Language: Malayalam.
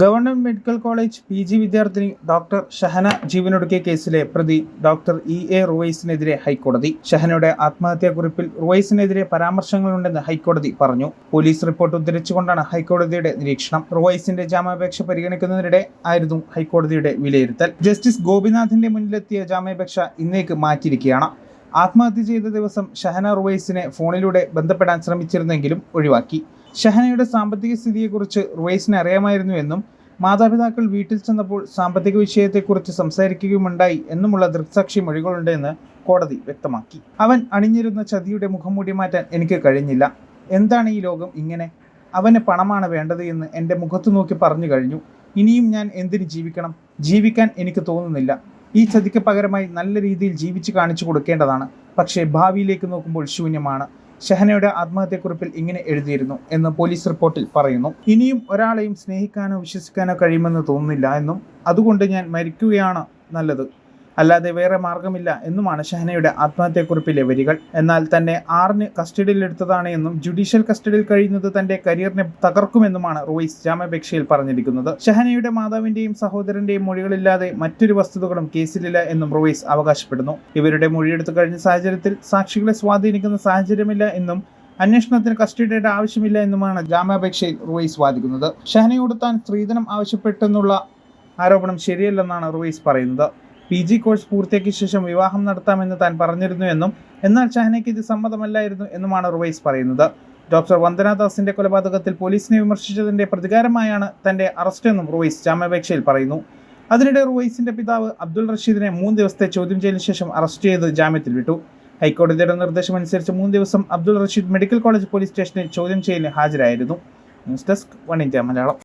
Government medical college P G വിദ്യാർത്ഥിനി ഡോക്ടർ ഷഹന ജീവനൊടുക്കിയ കേസിലെ പ്രതി ഡോക്ടർ ഇ എ റുവൈസിനെതിരെ ഹൈക്കോടതി. ഷഹനയുടെ ആത്മഹത്യാക്കുറിപ്പിൽ റുവൈസിനെതിരെ പരാമർശങ്ങളുണ്ടെന്ന് ഹൈക്കോടതി പറഞ്ഞു. പോലീസ് റിപ്പോർട്ട് ഉദ്ധരിച്ചുകൊണ്ടാണ് ഹൈക്കോടതിയുടെ നിരീക്ഷണം. റുവൈസിന്റെ ജാമ്യാപേക്ഷ പരിഗണിക്കുന്നതിനിടെ ആയിരുന്നു ഹൈക്കോടതിയുടെ വിലയിരുത്തൽ. ജസ്റ്റിസ് ഗോപിനാഥിന്റെ മുന്നിലെത്തിയ ജാമ്യാപേക്ഷ ഇന്നേക്ക് മാറ്റിയിരിക്കുകയാണ്. ആത്മഹത്യ ചെയ്ത ദിവസം ഷഹന റുവൈസിനെ ഫോണിലൂടെ ബന്ധപ്പെടാൻ ശ്രമിച്ചിരുന്നെങ്കിലും ഒഴിവാക്കി. ഷഹനയുടെ സാമ്പത്തിക സ്ഥിതിയെക്കുറിച്ച് റുവൈസിന് അറിയാമായിരുന്നു എന്നും മാതാപിതാക്കൾ വീട്ടിൽ ചെന്നപ്പോൾ സാമ്പത്തിക വിഷയത്തെക്കുറിച്ച് സംസാരിക്കുകയുമുണ്ടായി എന്നുമുള്ള ദൃക്സാക്ഷി മൊഴികളുണ്ടെന്ന് കോടതി വ്യക്തമാക്കി. അവൻ അണിഞ്ഞിരുന്ന ചതിയുടെ മുഖംമൂടി മാറ്റാൻ എനിക്ക് കഴിഞ്ഞില്ല. എന്താണ് ഈ ലോകം ഇങ്ങനെ? അവന് പണമാണ് വേണ്ടത് എന്ന് എന്റെ മുഖത്തു നോക്കി പറഞ്ഞു കഴിഞ്ഞു. ഇനിയും ഞാൻ എന്തിന് ജീവിക്കണം? ജീവിക്കാൻ എനിക്ക് തോന്നുന്നില്ല. ഈ ചതിക്ക് പകരമായി നല്ല രീതിയിൽ ജീവിച്ച് കാണിച്ചു കൊടുക്കേണ്ടതാണ്. പക്ഷേ ഭാവിയിലേക്ക് നോക്കുമ്പോൾ ശൂന്യമാണ്. ഷഹനയുടെ ആത്മഹത്യക്കുറിപ്പിൽ ഇങ്ങനെ എഴുതിയിരുന്നു എന്ന് പോലീസ് റിപ്പോർട്ടിൽ പറയുന്നു. ഇനിയും ഒരാളെയും സ്നേഹിക്കാനോ വിശ്വസിക്കാനോ കഴിയുമെന്ന് തോന്നുന്നില്ല എന്നും അതുകൊണ്ട് ഞാൻ മരിക്കുകയാണ് നല്ലത്. അല്ലാതെ വേറെ മാർഗമില്ല എന്നുമാണ് ഷഹനയുടെ ആത്മഹത്യക്കുറിപ്പിലെ വരികൾ. എന്നാൽ തന്നെ ആറിന് കസ്റ്റഡിയിലെടുത്തതാണ് എന്നും ജുഡീഷ്യൽ കസ്റ്റഡിയിൽ കഴിയുന്നത് തന്റെ കരിയറിനെ തകർക്കുമെന്നുമാണ് റോയിസ് ജാമ്യാപേക്ഷയിൽ പറഞ്ഞിരിക്കുന്നത്. ഷഹനയുടെ മാതാവിന്റെയും സഹോദരന്റെയും മൊഴികളില്ലാതെ മറ്റൊരു വസ്തുതകളും കേസിലില്ല എന്നും റോയിസ് അവകാശപ്പെടുന്നു. ഇവരുടെ മൊഴിയെടുത്തു കഴിഞ്ഞ സാഹചര്യത്തിൽ സാക്ഷികളെ സ്വാധീനിക്കുന്ന സാഹചര്യമില്ല എന്നും അന്വേഷണത്തിന് കസ്റ്റഡിയുടെ ആവശ്യമില്ല എന്നുമാണ് ജാമ്യാപേക്ഷയിൽ റോയിസ് വാദിക്കുന്നത്. ഷഹനയോട് താൻ സ്ത്രീധനം ആവശ്യപ്പെട്ടെന്നുള്ള ആരോപണം ശരിയല്ലെന്നാണ് റോയിസ് പറയുന്നത്. പി ജി കോഴ്സ് പൂർത്തിയാക്കിയ ശേഷം വിവാഹം നടത്താമെന്ന് താൻ പറഞ്ഞിരുന്നു എന്നും എന്നാൽ ഷഹനയ്ക്ക് ഇത് സമ്മതമല്ലായിരുന്നു എന്നുമാണ് റുവൈസ് പറയുന്നത്. ഡോക്ടർ വന്ദനാദാസിന്റെ കൊലപാതകത്തിൽ പോലീസിനെ വിമർശിച്ചതിന്റെ പ്രതികാരമായാണ് തന്റെ അറസ്റ്റ് എന്നും റുവൈസ് ജാമ്യാപേക്ഷയിൽ പറയുന്നു. അതിനിടെ റുവൈസിന്റെ പിതാവ് അബ്ദുൾ റഷീദിനെ മൂന്ന് ദിവസത്തെ ചോദ്യം ചെയ്യലിന് ശേഷം അറസ്റ്റ് ചെയ്ത് ജാമ്യത്തിൽ വിട്ടു. ഹൈക്കോടതിയുടെ നിർദ്ദേശമനുസരിച്ച് മൂന്ന് ദിവസം Abdul Rasheed medical college police സ്റ്റേഷനിൽ ചോദ്യം ചെയ്യലിന് ഹാജരായിരുന്നു. News desk one India Malayalam.